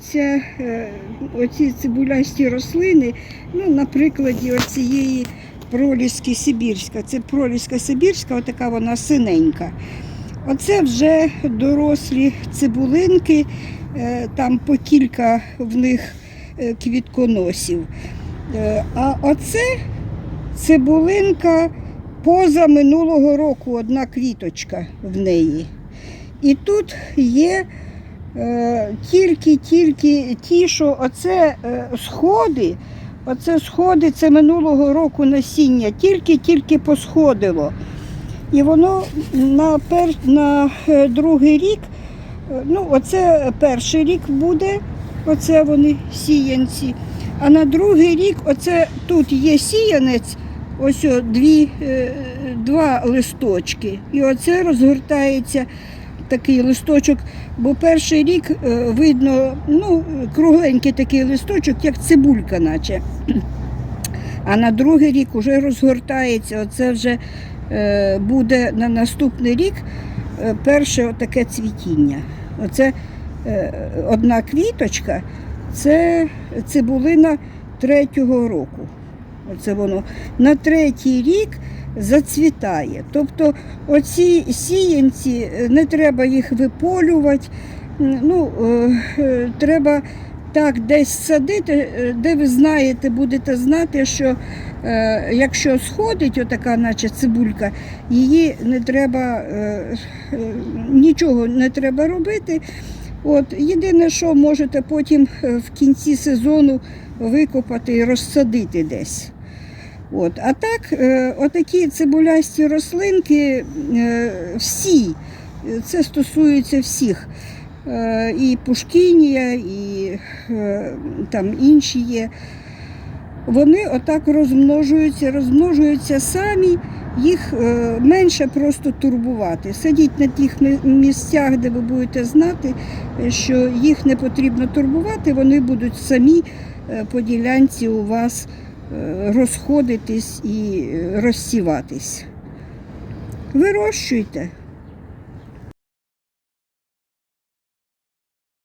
називаються е, оці цибулясті рослини, ну, на прикладі оцієї проліски Сибірська. Це проліска Сибірська, отака вона синенька. Оце вже дорослі цибулинки, е, там по кілька в них е, квітконосів. А оце цибулинка поза минулого року, одна квіточка в неї. І тут є тільки-тільки ті, що оце е, сходи, оце сходи це минулого року насіння, тільки-тільки посходило. І воно на, пер, на е, другий рік, е, ну, оце перший рік буде, оце вони сіянці. А на другий рік, оце тут є сіянець, ось о, дві, е, два листочки. І оце розгортається такий листочок, бо перший рік е, видно ну, кругленький такий листочок, як цибулька, наче. А на другий рік вже розгортається, оце вже е, буде на наступний рік е, перше таке цвітіння. Оце одна квіточка, це цибулина третього року. Оце воно на третій рік зацвітає. Тобто оці сіянці, е, не треба їх виполювати. Ну, е, е, треба так десь садити, де ви знаєте, будете знати, що якщо сходить отака, наче цибулька, її не треба, нічого не треба робити. От, єдине, що можете потім в кінці сезону викопати і розсадити десь. От. А так, е, отакі цибулясті рослинки е, всі, це стосується всіх. Е, І пушкінія, і там інші є. Вони отак розмножуються, розмножуються самі, їх менше просто турбувати. Сидіть на тих місцях, де ви будете знати, що їх не потрібно турбувати, вони будуть самі по ділянці у вас розходитись і е, розсіватись. Вирощуйте.